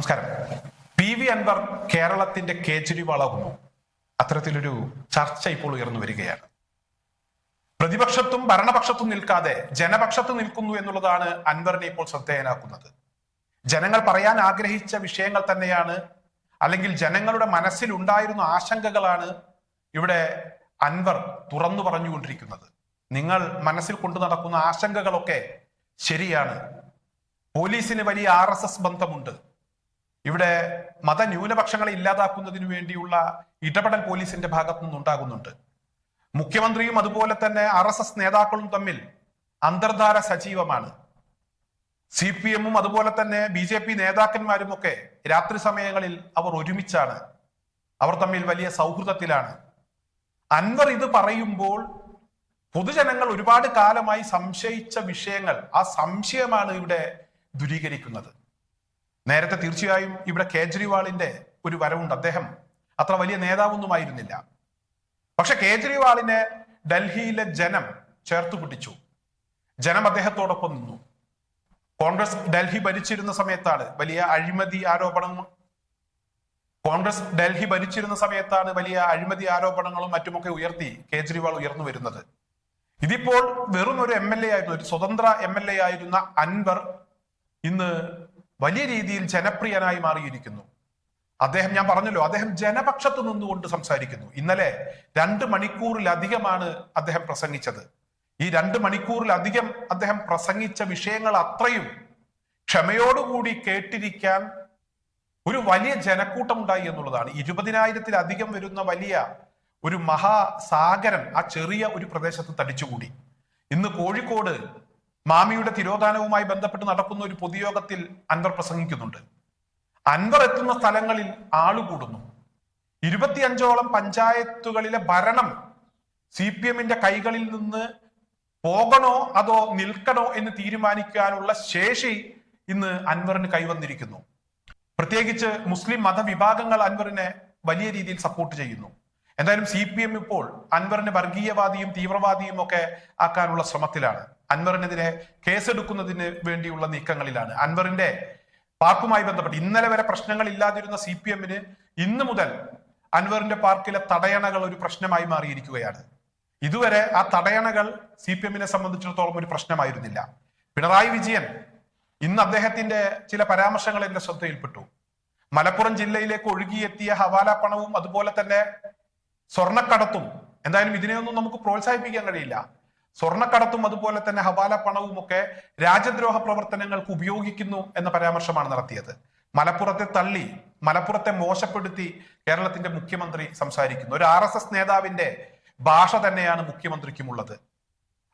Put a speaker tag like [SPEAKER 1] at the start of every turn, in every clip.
[SPEAKER 1] നമസ്കാരം. P V Anwar കേരളത്തിന്റെ കേജ്രിവാളാകുന്നു അത്തരത്തിലൊരു ചർച്ച ഇപ്പോൾ ഉയർന്നു വരികയാണ്. പ്രതിപക്ഷത്തും ഭരണപക്ഷത്തും നിൽക്കാതെ ജനപക്ഷത്ത് നിൽക്കുന്നു എന്നുള്ളതാണ് അൻവറിനെ ഇപ്പോൾ ശ്രദ്ധേയനാക്കുന്നത്. ജനങ്ങൾ പറയാൻ ആഗ്രഹിച്ച വിഷയങ്ങൾ തന്നെയാണ് അല്ലെങ്കിൽ ജനങ്ങളുടെ മനസ്സിൽ ഉണ്ടായിരുന്ന ആശങ്കകളാണ് ഇവിടെ അൻവർ തുറന്നു പറഞ്ഞുകൊണ്ടിരിക്കുന്നത്. നിങ്ങൾ മനസ്സിൽ കൊണ്ടു നടക്കുന്ന ആശങ്കകളൊക്കെ ശരിയാണ്. പോലീസിന് വലിയ ആർ ബന്ധമുണ്ട്. ഇവിടെ മതന്യൂനപക്ഷങ്ങളെ ഇല്ലാതാക്കുന്നതിന് വേണ്ടിയുള്ള ഇടപെടൽ പോലീസിന്റെ ഭാഗത്തു നിന്നുണ്ടാകുന്നുണ്ട്. മുഖ്യമന്ത്രിയും അതുപോലെ തന്നെ ആർ എസ് എസ് നേതാക്കളും തമ്മിൽ അന്തർധാര സജീവമാണ്. സി പി എമ്മും അതുപോലെ തന്നെ ബി ജെ പി നേതാക്കന്മാരും ഒക്കെ രാത്രി സമയങ്ങളിൽ അവർ ഒരുമിച്ചാണ്. അവർ തമ്മിൽ വലിയ സൗഹൃദത്തിലാണ്. അൻവർ ഇത് പറയുമ്പോൾ പൊതുജനങ്ങൾ ഒരുപാട് കാലമായി സംശയിച്ച വിഷയങ്ങൾ ആ സംശയമാണ് ഇവിടെ ദുരീകരിക്കുന്നത്. നേരത്തെ തീർച്ചയായും ഇവിടെ കേജ്രിവാളിന്റെ ഒരു വരവുണ്ട്. അദ്ദേഹം അത്ര വലിയ നേതാവൊന്നുമായിരുന്നില്ല പക്ഷെ കേജ്രിവാളിനെ ഡൽഹിയിലെ ജനം ചേർത്ത് പിടിച്ചു. ജനം അദ്ദേഹത്തോടൊപ്പം നിന്നു. കോൺഗ്രസ് ഡൽഹി ഭരിച്ചിരുന്ന സമയത്താണ് വലിയ അഴിമതി ആരോപണങ്ങൾ കോൺഗ്രസ് ഡൽഹി ഭരിച്ചിരുന്ന സമയത്താണ് വലിയ അഴിമതി ആരോപണങ്ങളും മറ്റുമൊക്കെ ഉയർത്തി കേജ്രിവാൾ ഉയർന്നു വരുന്നത്. ഇതിപ്പോൾ വെറും ഒരു എം എൽ എ ആയിരുന്നു ഒരു സ്വതന്ത്ര എം എൽ എ ആയിരുന്ന അൻവർ ഇന്ന് വലിയ രീതിയിൽ ജനപ്രിയനായി മാറിയിരിക്കുന്നു. അദ്ദേഹം ഞാൻ പറഞ്ഞല്ലോ അദ്ദേഹം ജനപക്ഷത്തു നിന്നുകൊണ്ട് സംസാരിക്കുന്നു. ഇന്നലെ രണ്ട് മണിക്കൂറിലധികമാണ് അദ്ദേഹം പ്രസംഗിച്ചത്. ഈ രണ്ട് മണിക്കൂറിലധികം അദ്ദേഹം പ്രസംഗിച്ച വിഷയങ്ങൾ അത്രയും ക്ഷമയോടുകൂടി കേട്ടിരിക്കാൻ ഒരു വലിയ ജനക്കൂട്ടം ഉണ്ടായി എന്നുള്ളതാണ്. ഇരുപതിനായിരത്തിലധികം വരുന്ന വലിയ ഒരു മഹാസാഗരം ആ ചെറിയ ഒരു പ്രദേശത്ത് തടിച്ചുകൂടി. ഇന്ന് കോഴിക്കോട് മാമിയുടെ തിരോധാനവുമായി ബന്ധപ്പെട്ട് നടക്കുന്ന ഒരു പൊതുയോഗത്തിൽ അൻവർ പ്രസംഗിക്കുന്നുണ്ട്. അൻവർ എത്തുന്ന സ്ഥലങ്ങളിൽ ആളുകൂടുന്നു. ഇരുപത്തിയഞ്ചോളം പഞ്ചായത്തുകളിലെ ഭരണം സി പി എമ്മിന്റെ കൈകളിൽ നിന്ന് പോകണോ അതോ നിൽക്കണോ എന്ന് തീരുമാനിക്കാനുള്ള ശേഷി ഇന്ന് അൻവറിന് കൈവന്നിരിക്കുന്നു. പ്രത്യേകിച്ച് മുസ്ലിം മതവിഭാഗങ്ങൾ അൻവറിനെ വലിയ രീതിയിൽ സപ്പോർട്ട് ചെയ്യുന്നു. എന്തായാലും സി ഇപ്പോൾ അൻവറിനെ വർഗീയവാദിയും തീവ്രവാദിയും ഒക്കെ ആക്കാനുള്ള ശ്രമത്തിലാണ്. അൻവറിനെതിരെ കേസെടുക്കുന്നതിന് വേണ്ടിയുള്ള നീക്കങ്ങളിലാണ്. അൻവറിന്റെ പാർക്കുമായി ബന്ധപ്പെട്ട് ഇന്നലെ വരെ പ്രശ്നങ്ങൾ ഇല്ലാതിരുന്ന സി പി എമ്മിന് ഇന്ന് മുതൽ അൻവറിന്റെ പാർക്കിലെ തടയണകൾ ഒരു പ്രശ്നമായി മാറിയിരിക്കുകയാണ്. ഇതുവരെ ആ തടയണകൾ സി പി എമ്മിനെ സംബന്ധിച്ചിടത്തോളം ഒരു പ്രശ്നമായിരുന്നില്ല. പിണറായി വിജയൻ ഇന്ന് അദ്ദേഹത്തിന്റെ ചില പരാമർശങ്ങൾ എന്റെ ശ്രദ്ധയിൽപ്പെട്ടു. മലപ്പുറം ജില്ലയിലേക്ക് ഒഴുകിയെത്തിയ ഹവാല പണവും അതുപോലെ തന്നെ സ്വർണക്കടത്തും എന്തായാലും ഇതിനെയൊന്നും നമുക്ക് പ്രോത്സാഹിപ്പിക്കാൻ കഴിയില്ല. സ്വർണക്കടത്തും അതുപോലെ തന്നെ ഹവാല പണവും ഒക്കെ രാജ്യദ്രോഹ പ്രവർത്തനങ്ങൾക്ക് ഉപയോഗിക്കുന്നു എന്ന പരാമർശമാണ് നടത്തിയത്. മലപ്പുറത്തെ തള്ളി മലപ്പുറത്തെ മോശപ്പെടുത്തി കേരളത്തിന്റെ മുഖ്യമന്ത്രി സംസാരിക്കുന്നു. ഒരു ആർ എസ് എസ് നേതാവിന്റെ ഭാഷ തന്നെയാണ് മുഖ്യമന്ത്രിക്കുമുള്ളത്.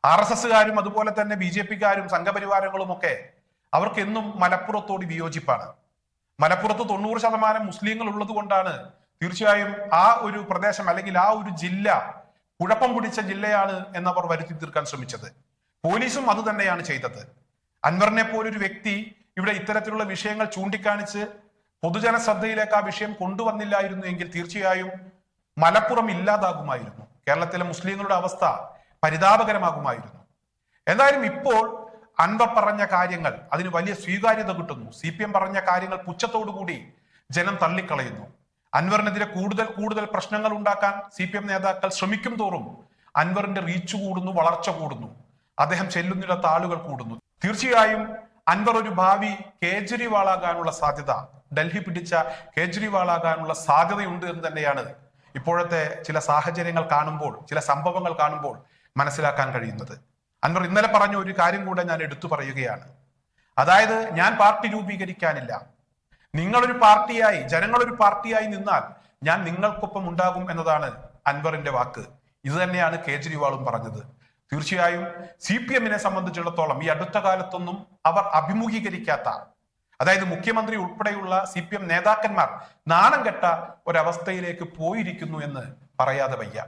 [SPEAKER 1] ആർ എസ് എസ്സുകാരും അതുപോലെ തന്നെ ബി ജെ പിക്കാരും സംഘപരിവാരങ്ങളും ഒക്കെ അവർക്ക് എന്നും മലപ്പുറത്തോട് വിയോജിപ്പാണ്. മലപ്പുറത്ത് തൊണ്ണൂറ് ശതമാനം മുസ്ലിങ്ങൾ ഉള്ളത് കൊണ്ടാണ് തീർച്ചയായും ആ ഒരു പ്രദേശം അല്ലെങ്കിൽ ആ ഒരു ജില്ല കുഴപ്പം പിടിച്ച ജില്ലയാണ് എന്നവർ വരുത്തി തീർക്കാൻ ശ്രമിച്ചത്. പോലീസും അത് തന്നെയാണ് ചെയ്തത്. അൻവറിനെ പോലൊരു വ്യക്തി ഇവിടെ ഇത്തരത്തിലുള്ള വിഷയങ്ങൾ ചൂണ്ടിക്കാണിച്ച് പൊതുജന ശ്രദ്ധയിലേക്ക് ആ വിഷയം കൊണ്ടുവന്നില്ലായിരുന്നു എങ്കിൽ തീർച്ചയായും മലപ്പുറം ഇല്ലാതാകുമായിരുന്നു. കേരളത്തിലെ മുസ്ലിങ്ങളുടെ അവസ്ഥ പരിതാപകരമാകുമായിരുന്നു. എന്തായാലും ഇപ്പോൾ അൻവർ പറഞ്ഞ കാര്യങ്ങൾ അതിന് വലിയ സ്വീകാര്യത കിട്ടുന്നു. സി പി എം പറഞ്ഞ കാര്യങ്ങൾ പുച്ഛത്തോടുകൂടി ജനം തള്ളിക്കളയുന്നു. അൻവറിനെതിരെ കൂടുതൽ കൂടുതൽ പ്രശ്നങ്ങൾ ഉണ്ടാക്കാൻ സി പി എം നേതാക്കൾ ശ്രമിക്കും തോറും അൻവറിന്റെ റീച്ച് കൂടുന്നു വളർച്ച കൂടുന്നു. അദ്ദേഹം ചെല്ലുന്നിടത്ത് ആളുകൾ കൂടുന്നു. തീർച്ചയായും അൻവർ ഒരു ഭാവി കേജ്രിവാൾ ആകാനുള്ള സാധ്യത ഡൽഹി പിടിച്ച കേജ്രിവാൾ ആകാനുള്ള സാധ്യതയുണ്ട് എന്ന് തന്നെയാണ് ഇപ്പോഴത്തെ ചില സാഹചര്യങ്ങൾ കാണുമ്പോൾ ചില സംഭവങ്ങൾ കാണുമ്പോൾ മനസ്സിലാക്കാൻ കഴിയുന്നത്. അൻവർ ഇന്നലെ പറഞ്ഞ ഒരു കാര്യം കൂടെ ഞാൻ എടുത്തു പറയുകയാണ്. അതായത് ഞാൻ പാർട്ടി രൂപീകരിക്കാനില്ല. നിങ്ങളൊരു പാർട്ടിയായി ജനങ്ങളൊരു പാർട്ടിയായി നിന്നാൽ ഞാൻ നിങ്ങൾക്കൊപ്പം ഉണ്ടാകും എന്നതാണ് അൻവറിന്റെ വാക്ക്. ഇത് തന്നെയാണ് കേജ്രിവാളും പറഞ്ഞത്. തീർച്ചയായും സി പി എമ്മിനെ സംബന്ധിച്ചിടത്തോളം ഈ അടുത്ത കാലത്തൊന്നും അവർ അഭിമുഖീകരിക്കാത്ത അതായത് മുഖ്യമന്ത്രി ഉൾപ്പെടെയുള്ള സി പി എം നേതാക്കന്മാർ നാണം കെട്ട ഒരവസ്ഥയിലേക്ക് പോയിരിക്കുന്നു എന്ന് പറയാതെ വയ്യ.